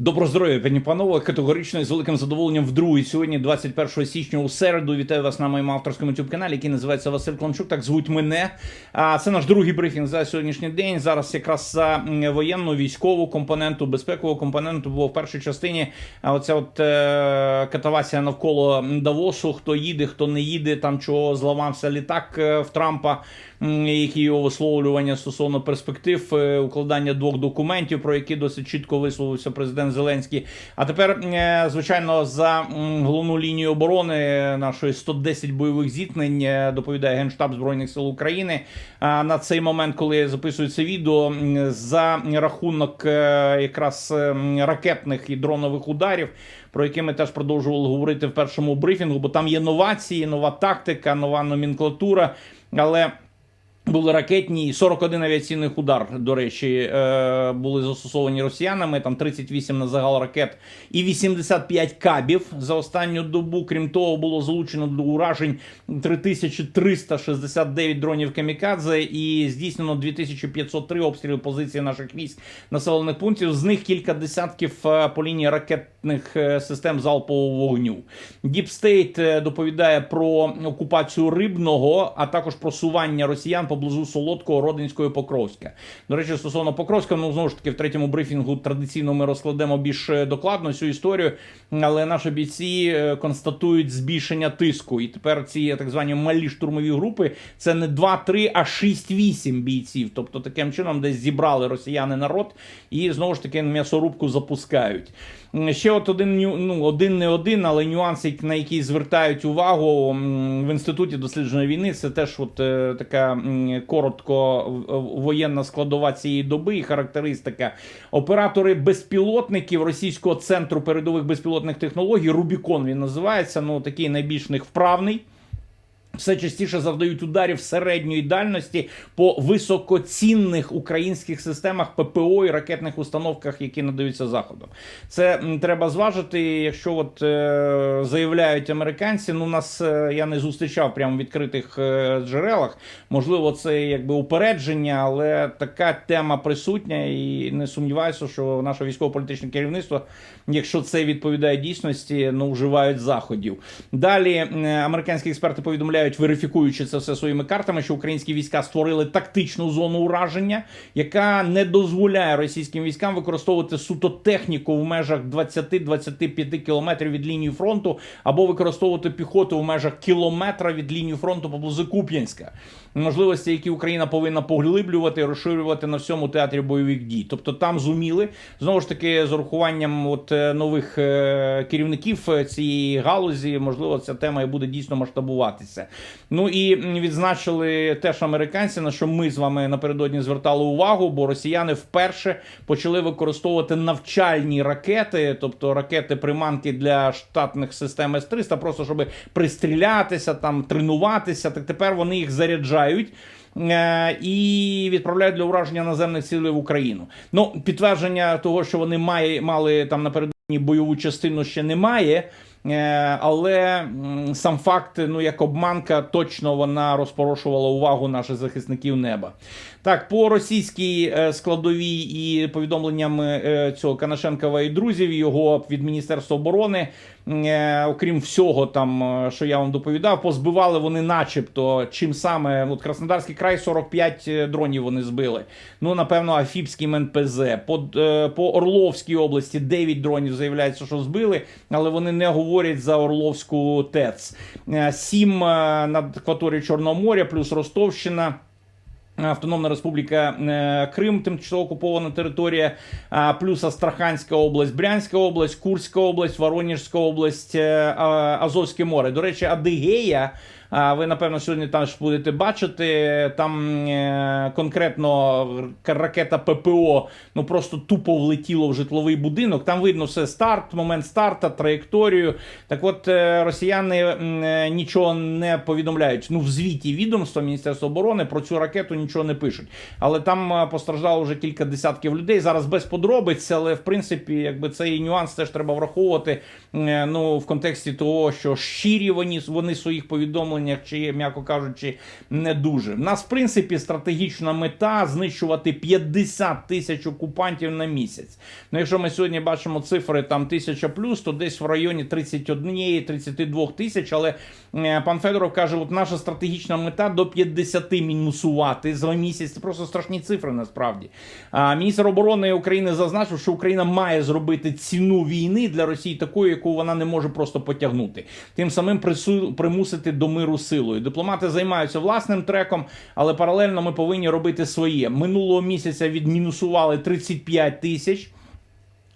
Добро здоров'я, пані панове. Категорично і з великим задоволенням вдруге сьогодні, 21 січня, у середу. Вітаю вас на моєму авторському youtube каналі, який називається Василь Клончук. Так звуть мене. А це наш другий брифінг за сьогоднішній день. Зараз якраз за воєнну військову компоненту, безпекову компоненту було в першій частині. Оця от е, катавасія навколо Давосу. Хто їде, хто не їде, там чого зламався літак е, в Трампа, які його висловлювання стосовно перспектив е, укладання двох документів, про які досить чітко висловився президент Зеленський. А тепер, е, звичайно, за головну лінію оборони нашої 110 бойових зіткнень е, доповідає Генштаб Збройних сил України. А на цей момент, коли я записую це відео, за рахунок якраз ракетних і дронових ударів. Про які ми теж продовжували говорити в першому брифінгу, бо там є новації, нова тактика, нова номенклатура. Але були ракетні і 41 авіаційних удар, до речі, е, були застосовані росіянами. Там 38 на загал ракет і 85 кабів за останню добу. Крім того, було залучено до уражень 3369 дронів камікадзе і здійснено 2503 обстріли позицій наших військ населених пунктів. З них кілька десятків е, по лінії ракетних е, систем залпового вогню. Діпстейт доповідає про окупацію рибного, а також просування росіян поблизу Солодкого, Родинського і Покровська. До речі, стосовно Покровська, ну знову ж таки, в третьому брифінгу традиційно ми розкладемо більш е, докладно цю історію, але наші бійці е, констатують збільшення тиску. І тепер ці так звані малі штурмові групи це не 2-3, а 6-8 бійців. Тобто таким чином десь зібрали росіяни народ і знову ж таки м'ясорубку запускають. Ще от один ну, один не один, але нюанс, на який звертають увагу в інституті дослідження війни. Це теж от е, така коротко воєнна складова цієї доби і характеристика. Оператори безпілотників російського центру передових безпілотних технологій Рубікон він називається. Ну такий найбільш них вправний. Все частіше завдають ударів середньої дальності по високоцінних українських системах ППО і ракетних установках, які надаються заходом. Це треба зважити. Якщо от е, заявляють американці, ну нас е, я не зустрічав прямо в відкритих е, джерелах. Можливо, це якби упередження, але така тема присутня, і не сумніваюся, що наше військово-політичне керівництво, якщо це відповідає дійсності, ну вживають заходів. Далі е, американські експерти повідомляють, верифікуючи це все своїми картами, що українські війська створили тактичну зону ураження, яка не дозволяє російським військам використовувати суто техніку в межах 20-25 кілометрів від лінії фронту, або використовувати піхоту в межах кілометра від лінії фронту поблизу Куп'янська. Можливості, які Україна повинна поглиблювати, розширювати на всьому театрі бойових дій. Тобто там зуміли знову ж таки з урахуванням от е, нових е, керівників е, цієї галузі, можливо, ця тема і буде дійсно масштабуватися. Ну і відзначили теж американці, на що ми з вами напередодні звертали увагу, бо росіяни вперше почали використовувати навчальні ракети, тобто ракети приманки для штатних систем С-300, просто щоб пристрілятися, там тренуватися. Так тепер вони їх заряджають. Е, І відправляють для ураження наземних цілей в Україну. Ну, підтвердження того, що вони має, мали там напередодні бойову частину, ще немає. Е, Але сам факт, ну як обманка, точно вона розпорошувала увагу наших захисників неба. Так, по російській е, складовій і повідомленням е, цього Канашенкова і друзів його від Міністерства оборони, е, окрім всього, там е, що я вам доповідав, позбивали вони, начебто, чим саме от Краснодарський край 45 дронів вони збили. Ну, напевно, Афіпський МНПЗ. По, е, по Орловській області 9 дронів заявляється, що збили, але вони не говорять за Орловську ТЕЦ. Е, Сім е, над акваторією Чорного моря, плюс Ростовщина. Автономна Республіка е, Крим, тимчасово окупована територія, плюс Астраханська область, Брянська область, Курська область, Воронежська область, е, Азовське море. До речі, Адигея. А, Ви напевно сьогодні там ж будете бачити. Там е, конкретно ракета ППО ну просто тупо влетіло в житловий будинок. Там видно все старт, момент старта, траєкторію. Так от е, росіяни е, нічого не повідомляють. Ну в звіті відомства Міністерства оборони про цю ракету нічого не пишуть. Але там постраждало вже кілька десятків людей. Зараз без подробиць, але в принципі, якби цей нюанс теж треба враховувати. Ну в контексті того, що щирі вони вони своїх повідомленнях повідомленнях, чи, м'яко кажучи, не дуже. В нас, в принципі, стратегічна мета знищувати 50 тисяч окупантів на місяць. Ну, якщо ми сьогодні бачимо цифри там тисяча плюс, то десь в районі 31-32 тисяч. Але е, пан Федоров каже, от наша стратегічна мета до 50 мінусувати за місяць. Це просто страшні цифри насправді. А міністр оборони України зазначив, що Україна має зробити ціну війни для Росії такою, яку вона не може просто потягнути. Тим самим примусити до миру силою. Дипломати займаються власним треком, але паралельно ми повинні робити своє. Минулого місяця відмінусували 35 тисяч.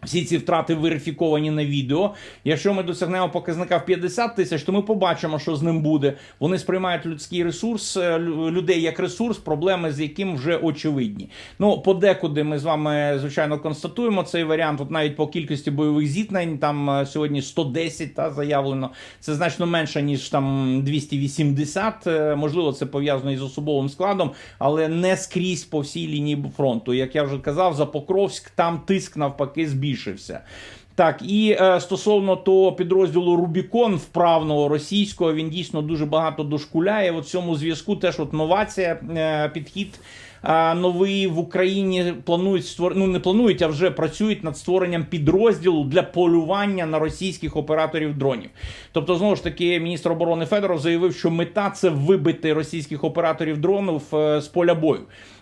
Всі ці втрати верифіковані на відео. Якщо ми досягнемо показника в 50 тисяч, то ми побачимо, що з ним буде. Вони сприймають людський ресурс е, людей як ресурс, проблеми з яким вже очевидні. Ну, подекуди ми з вами звичайно констатуємо цей варіант. От навіть по кількості бойових зіткнень там е, сьогодні 110 та заявлено. Це значно менше ніж там 280. Е, Можливо, це пов'язано із особовим складом, але не скрізь по всій лінії фронту. Як я вже казав, за Покровськ там тиск навпаки збільшився. Так, і е, стосовно того підрозділу Рубікон вправного російського, він дійсно дуже багато дошкуляє. В цьому зв'язку теж от новація, е, підхід. е, Новий в Україні планують створ... ну не планують, а вже працюють над створенням підрозділу для полювання на російських операторів дронів. Тобто, знову ж таки, міністр оборони Федоров заявив, що мета це вибити російських операторів дронів е, з поля бою.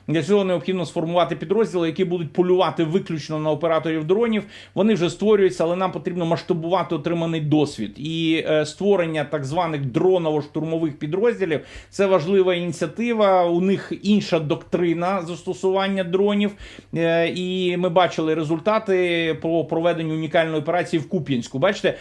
Для цього необхідно сформувати підрозділи, які будуть полювати виключно на операторів дронів. Вони вже створюються, але нам потрібно масштабувати отриманий досвід. І е, створення так званих дроново-штурмових підрозділів це важлива ініціатива. У них інша доктрина застосування дронів. Е, і ми бачили результати по проведенню унікальної операції в Куп'янську. Бачите,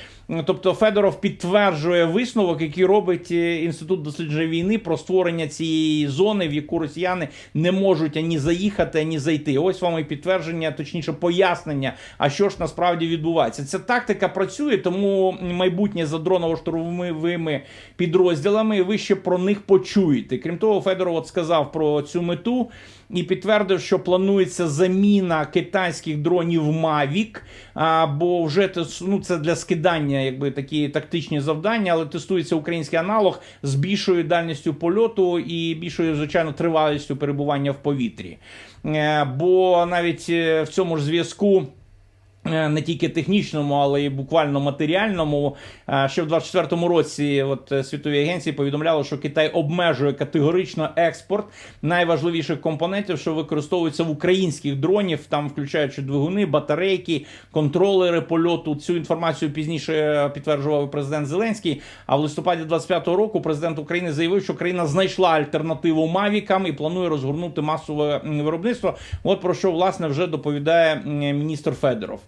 тобто Федоров підтверджує висновок, який робить е, інститут дослідження війни про створення цієї зони, в яку росіяни не можуть ані заїхати, ані зайти. Ось вам і підтвердження, точніше, пояснення, а що ж насправді відбувається. Ця тактика працює, тому майбутнє за дроново-штурмовими підрозділами. Ви ще про них почуєте. Крім того, Федоров от сказав про цю мету і підтвердив, що планується заміна китайських дронів Mavic, а, бо вже ну, це для скидання, якби такі тактичні завдання, але тестується український аналог з більшою дальністю польоту і більшою, звичайно, тривалістю перебування в повітрі. Е, Бо навіть е, в цьому ж зв'язку. Е, Не тільки технічному, але й буквально матеріальному. Е, Ще в 24-му році от е, світові агенції повідомляли, що Китай обмежує категорично експорт найважливіших компонентів, що використовуються в українських дронів, там включаючи двигуни, батарейки, контролери польоту. Цю інформацію пізніше підтверджував президент Зеленський. А в листопаді 25-го року президент України заявив, що країна знайшла альтернативу Мавікам і планує розгорнути масове виробництво. От про що власне вже доповідає міністр Федоров.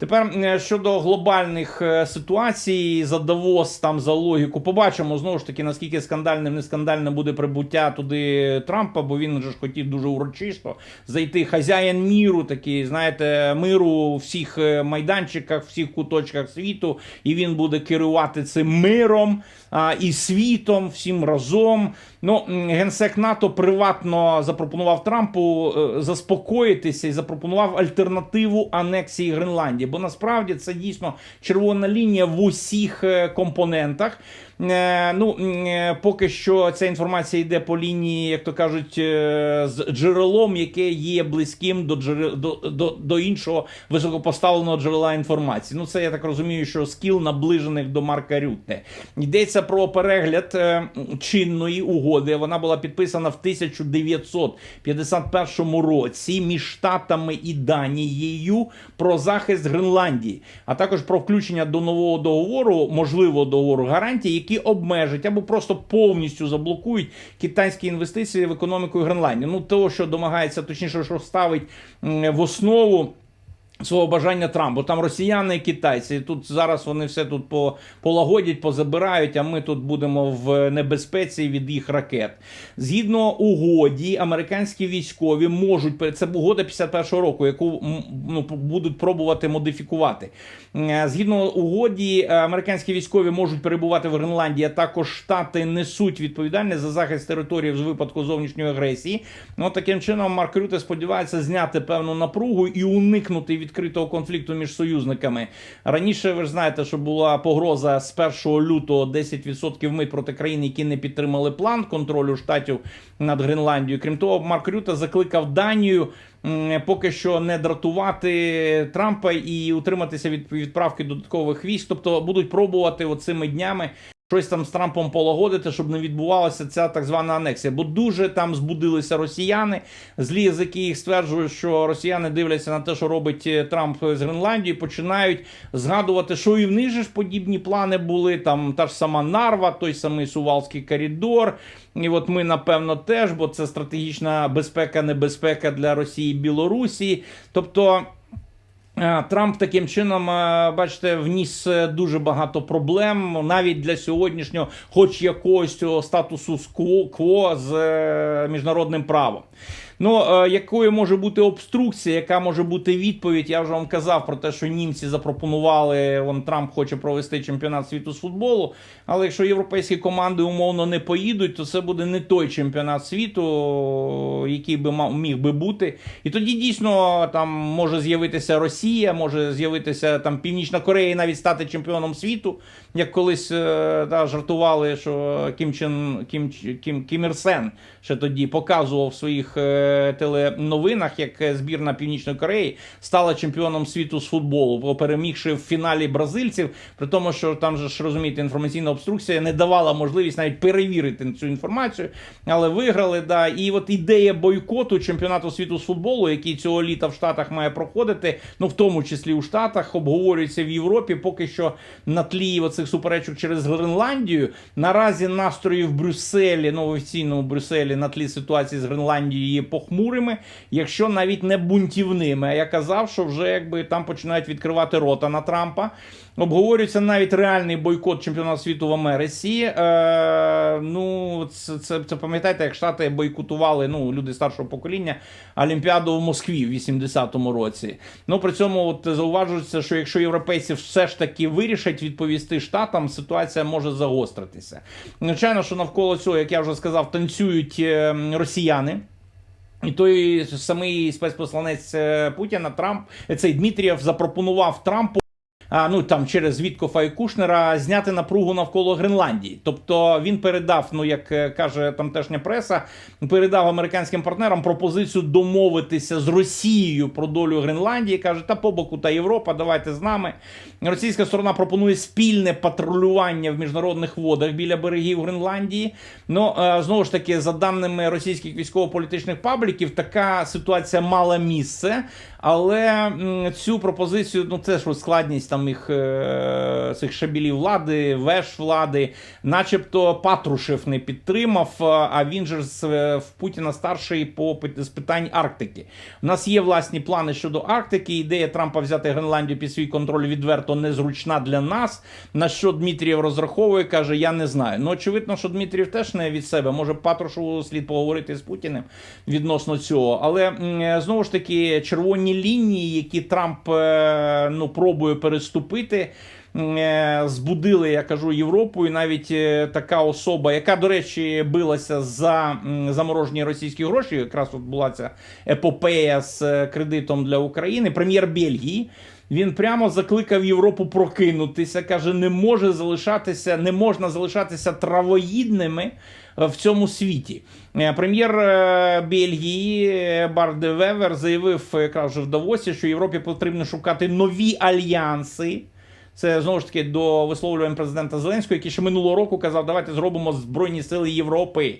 Тепер е, щодо глобальних е, ситуацій за Давос, там за логіку, побачимо знову ж таки, наскільки скандальним, не скандальним буде прибуття туди Трампа, бо він же ж хотів дуже урочисто зайти хазяїн міру, такий, знаєте, миру у всіх е, майданчиках, всіх куточках світу, і він буде керувати цим миром а, і світом всім разом. Ну, генсек НАТО приватно запропонував Трампу заспокоїтися і запропонував альтернативу анексії Гренландії. Бо насправді це дійсно червона лінія в усіх е, компонентах. Е, Ну, е, поки що ця інформація йде по лінії, як то кажуть, е, з джерелом, яке є близьким до джерел до, до, до іншого високопоставленого джерела інформації. Ну, це я так розумію, що скіл наближених до Марка Рютте. Йдеться про перегляд чинної угоди. Вона була підписана в 1951 році між Штатами і Данією про захист Гренландії, а також про включення до нового договору, можливого договору гарантій, які обмежать або просто повністю заблокують китайські інвестиції в економіку Гренландії. Ну того, що домагається, точніше, що ставить в основу. Свого бажання Трамп, бо там росіяни і китайці. І Тут зараз вони все тут по, полагодять, позабирають, а ми тут будемо в небезпеці від їх ракет. Згідно угоді, американські військові можуть це угода 51-го року, яку ну, будуть пробувати модифікувати. Е, Згідно угоді, е, американські військові можуть перебувати в Гренландії, а також штати несуть відповідальність за захист території з випадку зовнішньої агресії. Ну таким чином Марк Рюте сподівається зняти певну напругу і уникнути від відкритого конфлікту між союзниками. Раніше ви ж знаєте, що була погроза з 1 лютого 10% мит проти країн, які не підтримали план контролю штатів над Гренландією. Крім того, Марк Рюта закликав Данію. Поки що не дратувати Трампа і утриматися від відправки додаткових військ, тобто будуть пробувати оцими днями щось там з Трампом полагодити, щоб не відбувалася ця так звана анексія. Бо дуже там збудилися росіяни. Злі язики їх стверджують, що росіяни дивляться на те, що робить е, Трамп з Гренландією, починають згадувати, що і в них ж подібні плани були. Там та ж сама Нарва, той самий Сувалський коридор. І от ми, напевно, теж, бо це стратегічна безпека, небезпека для Росії і Білорусі. Тобто. Е, Трамп таким чином, е, бачите, вніс е, дуже багато проблем навіть для сьогоднішнього, хоч якогось статусу кво з міжнародним правом. Ну, е, якою може бути обструкція, яка може бути відповідь? Я вже вам казав про те, що німці запропонували. Вон Трамп хоче провести чемпіонат світу з футболу. Але якщо європейські команди умовно не поїдуть, то це буде не той чемпіонат світу, який би мав міг би бути. І тоді дійсно там може з'явитися Росія, може з'явитися там Північна Корея і навіть стати чемпіоном світу, як колись е, та, жартували, що Кім Чен Кім, Кім, Кім Ір Сен ще тоді показував своїх е, теленовинах, як збірна Північної Кореї стала чемпіоном світу з футболу, перемігши в фіналі бразильців, при тому, що там же ж розумієте, інформаційна обструкція не давала можливість навіть перевірити цю інформацію, але виграли. Да. І от ідея бойкоту чемпіонату світу з футболу, який цього літа в Штатах має проходити, ну в тому числі у Штатах, обговорюється в Європі. Поки що на тлі оцих суперечок через Гренландію. Наразі настрої в Брюсселі, ну в Брюсселі на тлі ситуації з Гренландією є похмурими, якщо навіть не бунтівними. А я казав, що вже якби там починають відкривати рота на Трампа. Обговорюється навіть реальний бойкот чемпіонату світу в Америці. Е, ну, це, це, це пам'ятаєте, як Штати бойкотували ну, люди старшого покоління Олімпіаду в Москві в 80-му році. Ну при цьому от зауважується, що якщо європейці все ж таки вирішать відповісти штатам, ситуація може загостритися. Звичайно, що навколо цього, як я вже сказав, танцюють е, росіяни. І той самий спецпосланець е, Путіна Трамп цей Дмитрієв запропонував Трампу. А, ну там через Віткофа і Кушнера зняти напругу навколо Гренландії. Тобто він передав, ну як е, каже тамтешня преса, передав американським партнерам пропозицію домовитися з Росією про долю Гренландії. каже, та по боку та Європа, давайте з нами. Російська сторона пропонує спільне патрулювання в міжнародних водах біля берегів Гренландії. Ну е, знову ж таки, за даними російських військово-політичних пабліків, така ситуація мала місце. Але цю пропозицію, ну це ж складність там їх е, цих шабілів влади, веш влади, начебто Патрушев не підтримав. е, А він же е, в Путіна старший по з питань Арктики. У нас є власні плани щодо Арктики. Ідея Трампа взяти Гренландію під свій контроль відверто незручна для нас. На що Дмитрієв розраховує, каже: Я не знаю. Ну очевидно, що Дмитрієв теж не від себе. Може, Патрушеву слід поговорити з Путіним відносно цього. Але знову ж таки, червоні лінії, які Трамп е, ну пробує переступити. е, Збудили, я кажу, Європу, і навіть е, така особа, яка, до речі, билася за заморожені російські гроші. Якраз от була ця епопея з кредитом для України. Прем'єр Бельгії. Він прямо закликав Європу прокинутися. каже: не може залишатися, не можна залишатися травоїдними в цьому світі. Е, Прем'єр е, Бельгії е, Вевер заявив якраз вже в Давосі, що Європі потрібно шукати нові альянси. Це знову ж таки до висловлювань президента Зеленського, який ще минулого року казав, давайте зробимо Збройні Сили Європи.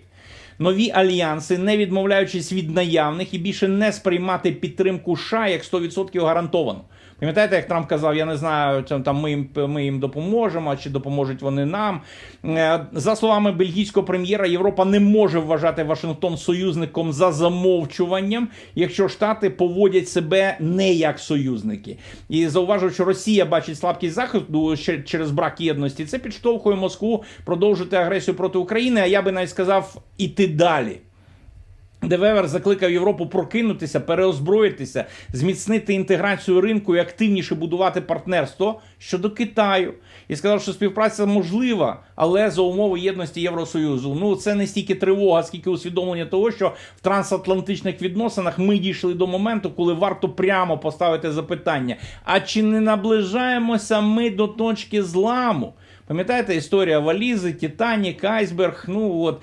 Нові альянси, не відмовляючись від наявних і більше не сприймати підтримку США як 100% гарантовану. Пам'ятаєте, як Трамп казав, я не знаю, там ми їм ми їм допоможемо, чи допоможуть вони нам. Е, За словами бельгійського прем'єра, Європа не може вважати Вашингтон союзником за замовчуванням, якщо Штати поводять себе не як союзники. І зауважую, що Росія бачить слабкість заходу через брак єдності. Це підштовхує Москву продовжити агресію проти України. А я би навіть сказав іти далі. Де Вевер закликав Європу прокинутися, переозброїтися, зміцнити інтеграцію ринку і активніше будувати партнерство щодо Китаю. І сказав, що співпраця можлива, але за умови єдності Євросоюзу. Ну це не стільки тривога, скільки усвідомлення того, що в трансатлантичних відносинах ми дійшли до моменту, коли варто прямо поставити запитання: а чи не наближаємося ми до точки зламу? Пам'ятаєте історія валізи, Титанік, Айсберг? Ну от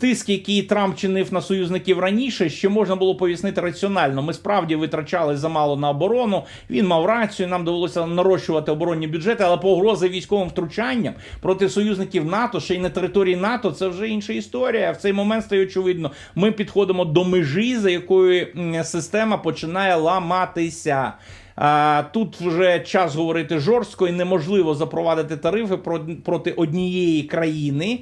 тиск, який Трамп чинив на союзників раніше, ще можна було пояснити раціонально. Ми справді витрачали замало на оборону. Він мав рацію. Нам довелося нарощувати оборонні бюджети, але погрози військовим втручанням проти союзників НАТО, ще й на території НАТО, це вже інша історія. В цей момент стає очевидно. Ми підходимо до межі, за якою система починає ламатися. Тут вже час говорити жорстко і неможливо запровадити тарифи про- проти однієї країни.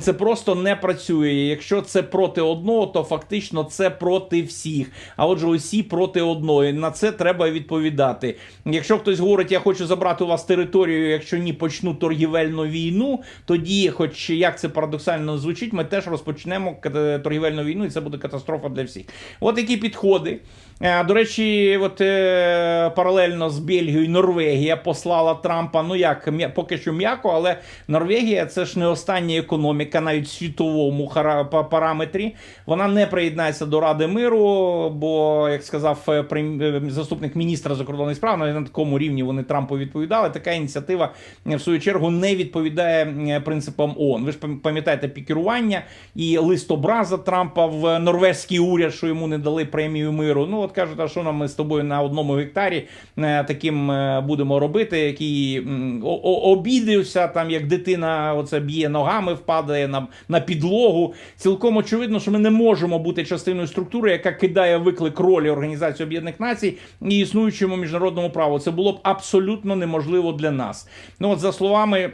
Це просто не працює. Якщо це проти одного, то фактично це проти всіх. А отже, усі проти одної. На це треба відповідати. Якщо хтось говорить, я хочу забрати у вас територію, якщо ні, почну торгівельну війну, тоді, хоч як це парадоксально звучить, ми теж розпочнемо торгівельну війну, і це буде катастрофа для всіх. От які підходи. Е, До речі, от е, паралельно з Бельгією Норвегія послала Трампа. Ну як поки що м'яко, але Норвегія це ж не остання економіка, навіть в світовому параметрі. Вона не приєднається до Ради миру, бо, як сказав е, е, заступник міністра закордонних справ, на такому рівні вони Трампу відповідали. Така ініціатива е, в свою чергу не відповідає принципам ООН. Ви ж пам'ятаєте пікірування і лист образа Трампа в норвезький уряд, що йому не дали премію миру. Ну от кажуть, а що нам ми з тобою на одному гектарі таким будемо робити, який обідився, там як дитина оце б'є ногами, впадає на, на підлогу. Цілком очевидно, що ми не можемо бути частиною структури, яка кидає виклик ролі Організації Об'єднаних Націй і існуючому міжнародному праву. Це було б абсолютно неможливо для нас. Ну от за словами.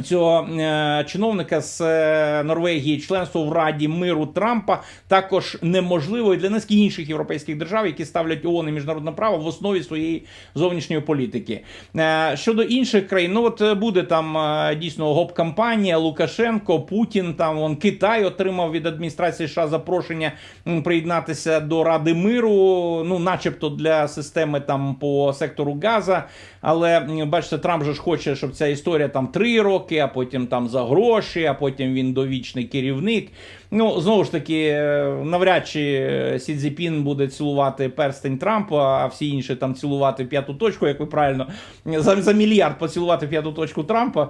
Цього е, чиновника з е, Норвегії членство в Раді миру Трампа також неможливо і для низки інших європейських держав, які ставлять ООН і міжнародне право в основі своєї зовнішньої політики. Е, щодо інших країн, ну от буде там дійсно гоп-кампанія Лукашенко, Путін. Там вон Китай отримав від адміністрації США запрошення приєднатися до Ради миру, ну, начебто для системи там по сектору Газа. Але бачите, Трамп же ж хоче, щоб ця історія там три роки, а потім там за гроші, а потім він довічний керівник. Ну, знову ж таки, е, навряд чи е, Сі Цзіпін буде цілувати перстень Трампа, а всі інші там цілувати п'яту точку, як ви правильно за, за мільярд поцілувати п'яту точку Трампа.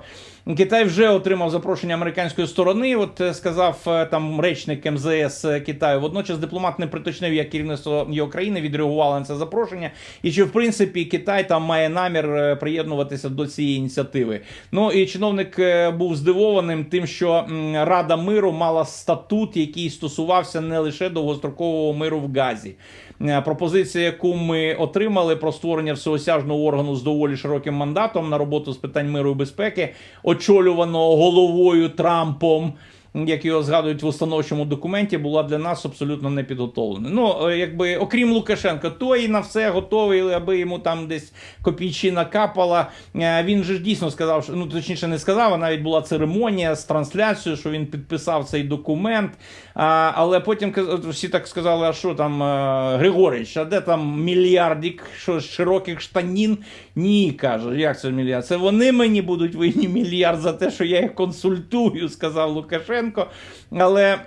Китай вже отримав запрошення американської сторони. От е, сказав е, там речник МЗС Китаю. Водночас дипломат не приточнив, як керівництво його країни відреагувало на це запрошення, і чи в принципі Китай там має намір е, приєднуватися до цієї ініціативи. Ну і чиновник е, був здивованим тим, що Рада миру мала статут, який стосувався не лише довгострокового миру в Газі. Е, Пропозиція, яку ми отримали про створення всеосяжного органу з доволі широким мандатом на роботу з питань миру і безпеки, очолюваного головою Трампом. Як його згадують в установчому документі, була для нас абсолютно не підготовлена. Ну, е, якби окрім Лукашенка, той на все готовий, аби йому там десь копійчина капала. Е, Він же ж дійсно сказав, що ну точніше не сказав, а навіть була церемонія з трансляцією, що він підписав цей документ. А, але потім всі так сказали: а що там, е, Григорич, а де там мільярдик що, широких штанін? Ні, каже, як це мільярд? Це вони мені будуть винні мільярд за те, що я їх консультую, сказав Лукашенко. Але.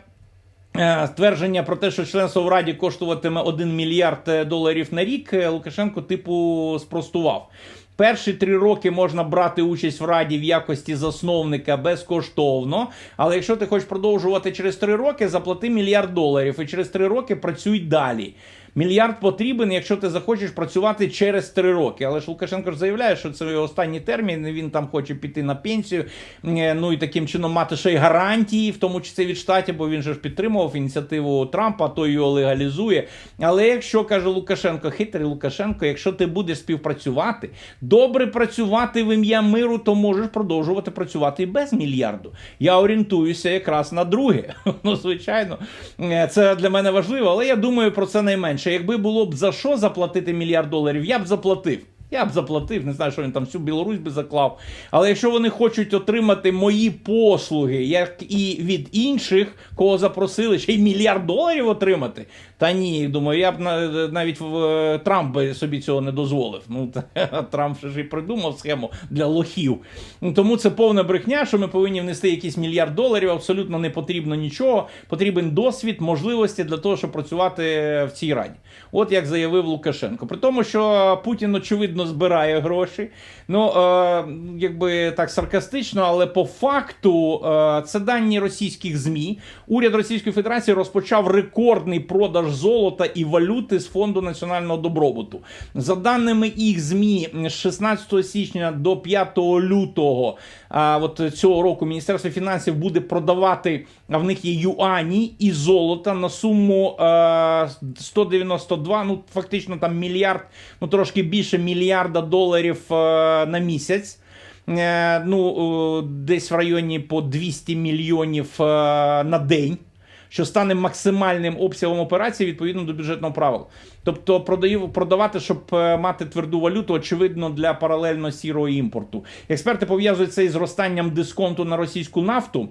Ствердження про те, що членство в Раді коштуватиме 1 мільярд е, доларів на рік, е, Лукашенко типу спростував. Перші три роки можна брати участь в раді в якості засновника безкоштовно. Але якщо ти хочеш продовжувати через три роки, заплати мільярд доларів і через три роки працюй далі. Мільярд потрібен, якщо ти захочеш працювати через три роки. Але ж Лукашенко ж заявляє, що це його останній термін. Він там хоче піти на пенсію. е, Ну і таким чином мати ще й гарантії, в тому числі від штатів, бо він же ж підтримував ініціативу Трампа, то його легалізує. Але якщо каже Лукашенко, хитрий Лукашенко, якщо ти будеш співпрацювати, добре працювати в ім'я миру, то можеш продовжувати працювати і без мільярду. Я орієнтуюся якраз на друге. Ну, звичайно, е, це для мене важливо, але я думаю про це найменше. Якби було б за що заплатити мільярд доларів, я б заплатив. Я б заплатив, не знаю, що він там всю Білорусь би заклав. Але якщо вони хочуть отримати мої послуги, як і від інших, кого запросили, ще й мільярд доларів отримати. Та ні, думаю, я б навіть е, Трамп би собі цього не дозволив. Ну Трамп ж і придумав схему для лохів. Ну, Тому це повна брехня, що ми повинні внести якийсь мільярд доларів. Абсолютно не потрібно нічого. Потрібен досвід, можливості для того, щоб працювати в цій раді. От як заявив Лукашенко. При тому, що Путін очевидно збирає гроші. Ну е, якби так саркастично, але по факту е, це дані російських змі. Уряд Російської Федерації розпочав рекордний продаж золота і валюти з фонду національного добробуту. За даними їх змі, з 16 січня до 5 лютого а, от цього року Міністерство фінансів буде продавати, а в них є юані і золота на суму е, 192, ну фактично там мільярд, ну трошки більше мільярда доларів е, на місяць. Е, ну, десь в районі по 200 мільйонів на день. Що стане максимальним обсягом операції відповідно до бюджетного правил. Тобто продаю, продавати, щоб е, мати тверду валюту, очевидно, для паралельно сірого імпорту. Експерти пов'язують це із зростанням дисконту на російську нафту.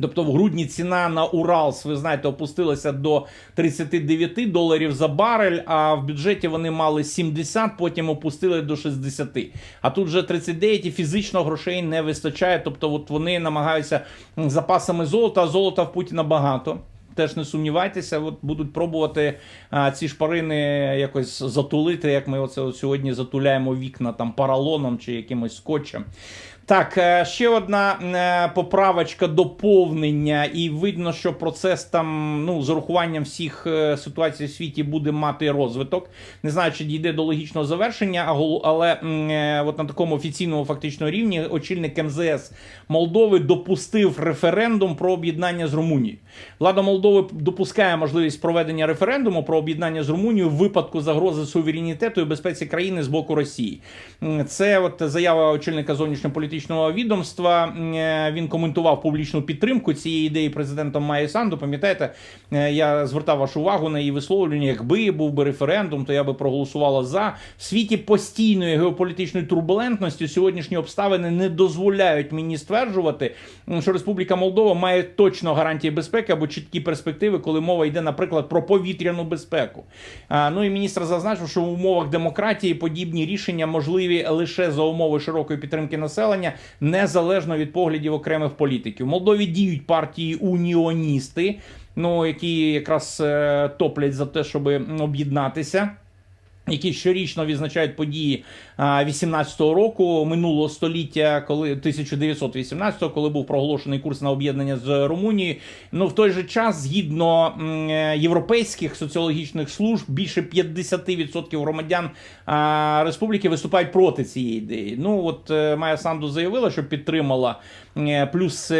Тобто в грудні ціна на Уралс, ви знаєте, опустилася до 39 доларів за барель, а в бюджеті вони мали 70, потім опустили до 60. А тут вже 39 і фізично грошей не вистачає. Тобто, от вони намагаються запасами золота, а золота в Путіна багато. Теж не сумнівайтеся, от будуть пробувати а, ці шпарини якось затулити, як ми оце сьогодні затуляємо вікна там паралоном чи якимось скотчем. Так, е, ще одна е, поправочка доповнення, і видно, що процес там ну з урахуванням всіх е, ситуацій в світі буде мати розвиток. Не знаю, чи дійде до логічного завершення, але от на такому офіційному фактично рівні очільник МЗС Молдови допустив референдум про об'єднання з Румунією. Влада Молдови допускає можливість проведення референдуму про об'єднання з Румунією в випадку загрози суверенітету і безпеці країни з боку Росії. Це от заява очільника зовнішньополітичного відомства. Е, Він коментував публічну підтримку цієї ідеї президентом Майя Санду. Пам'ятаєте, е, я звертав вашу увагу на її висловлення. Якби був би референдум, то я би проголосувала за в світі постійної геополітичної турбулентності. Сьогоднішні обставини не дозволяють мені стверджувати, що Республіка Молдова має точно гарантії безпеки або чіткі перспективи, коли мова йде, наприклад, про повітряну безпеку. Ну і міністр зазначив, що в умовах демократії подібні рішення можливі лише за умови широкої підтримки населення, незалежно від поглядів окремих політиків. В Молдові діють партії уніоністи, ну які якраз е, топлять за те, щоб об'єднатися які щорічно відзначають події а, 18-го року минулого століття, коли 1918-го, коли був проголошений курс на об'єднання з Румунією. Ну в той же час, згідно е, європейських соціологічних служб, більше 50% громадян республіки виступають проти цієї ідеї. Ну от е, Майя Санду заявила, що підтримала е, плюс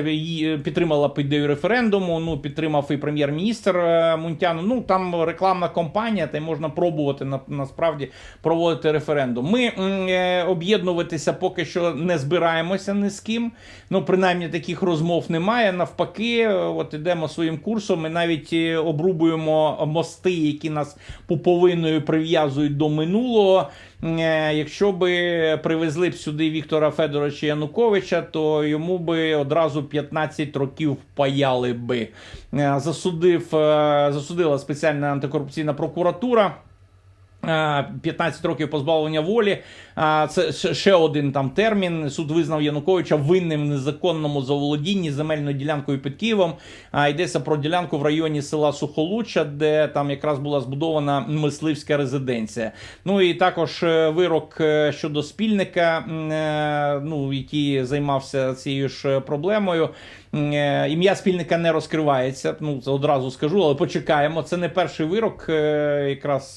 підтримала ідею референдуму. Ну підтримав і прем'єр-міністр Мунтяну. Ну там рекламна кампанія, та й можна пробувати на насправді проводити референдум. Ми е, об'єднуватися поки що не збираємося ні з ким. Ну принаймні таких розмов немає. Навпаки, е, от ідемо своїм курсом. Ми навіть е, обрубуємо мости, які нас пуповиною прив'язують до минулого. Е, Якщо би привезли б сюди Віктора Федоровича Януковича, то йому би одразу 15 років впаяли би. Засудив, засудила спеціальна антикорупційна прокуратура. Е, 15 років позбавлення волі. А, Це ще- один там термін. Суд визнав Януковича винним в незаконному заволодінні земельною ділянкою під Києвом. А йдеться про ділянку в районі села Сухолуччя, де там якраз була збудована мисливська резиденція. Ну і також е, вирок е, щодо спільника, е, ну який займався цією ж проблемою. Ім'я спільника не розкривається. Ну це одразу скажу, але почекаємо. Це не перший вирок, якраз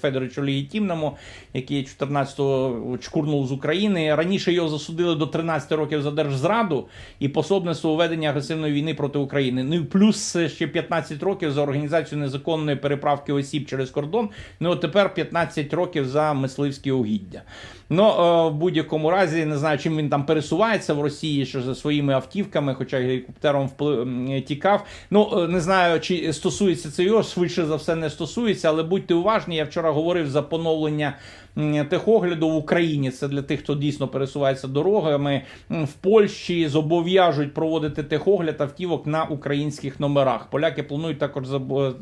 Федоровичу Легітімному, який 14-го чкурнув з України. Раніше його засудили до 13 років за держзраду і пособництво у веденні агресивної війни проти України. Ну і плюс ще 15 років за організацію незаконної переправки осіб через кордон. Ну от тепер 15 років за мисливські угіддя. Ну е, в будь-якому разі не знаю, чим він там пересувається в Росії, що за своїми автівками, хоча гелікоптером вплив тікав. Ну е, не знаю, чи стосується це його, швидше за все не стосується, але будьте уважні. Я вчора говорив за поновлення техогляду в Україні. Це для тих, хто дійсно пересувається дорогами. В Польщі зобов'яжуть проводити техогляд автівок на українських номерах. Поляки планують також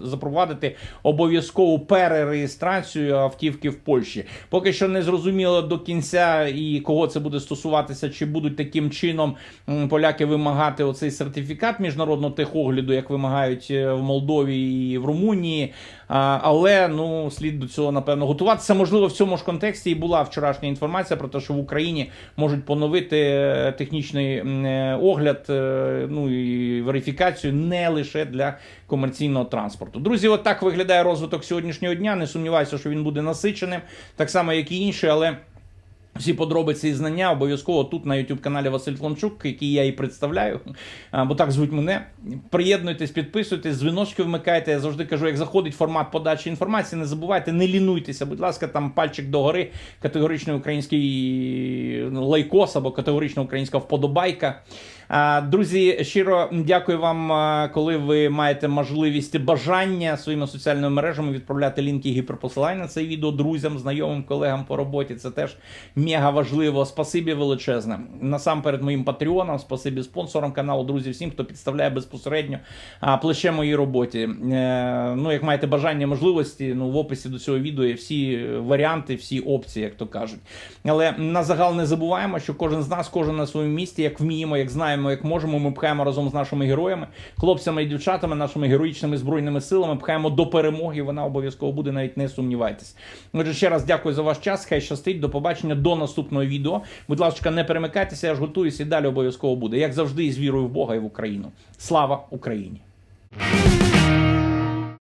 запровадити обов'язкову перереєстрацію автівки в Польщі. Поки що не зрозуміло до кінця і кого це буде стосуватися, чи будуть таким чином поляки вимагати оцей сертифікат міжнародного техогляду, як вимагають е, в Молдові і в Румунії. Але ну слід до цього напевно готуватися. Можливо, в цьому ж контексті і була вчорашня інформація про те, що в Україні можуть поновити е, технічний е, огляд, е, ну і верифікацію не лише для комерційного транспорту. Друзі, от виглядає розвиток сьогоднішнього дня. Не сумніваюся, що він буде насиченим, так само як і інші, але. Всі подробиці і знання обов'язково тут на youtube каналі Василь Тлончук, який я і представляю, бо так звуть мене. Приєднуйтесь, підписуйтесь, дзвіночки вмикайте. Я завжди кажу, як заходить формат подачі інформації, не забувайте, не лінуйтеся, будь ласка, там пальчик догори, категоричний український лайкос або категорична українська вподобайка. Друзі, щиро дякую вам, коли ви маєте можливість бажання своїми соціальними мережами відправляти лінки і гіперпосилань на це відео друзям, знайомим, колегам по роботі. Це теж мега важливо. Спасибі величезне. Насамперед моїм патреонам, спасибі спонсорам каналу, друзі, всім, хто підставляє безпосередньо плече моїй роботі. Е, ну, як маєте бажання, можливості, ну в описі до цього відео є всі варіанти, всі опції, як то кажуть. Але на загал не забуваємо, що кожен з нас, кожен на своєму місці, як вміємо, як знаємо, як можемо, ми пхаємо разом з нашими героями, хлопцями і дівчатами, нашими героїчними збройними силами, пхаємо до перемоги. Вона обов'язково буде, навіть не сумнівайтесь. Отже, ще раз дякую за ваш час. Хай щастить. До побачення до наступного відео. Будь ласка, не перемикайтеся, я ж готуюся і далі обов'язково буде. Як завжди, із вірою в Бога і в Україну. Слава Україні!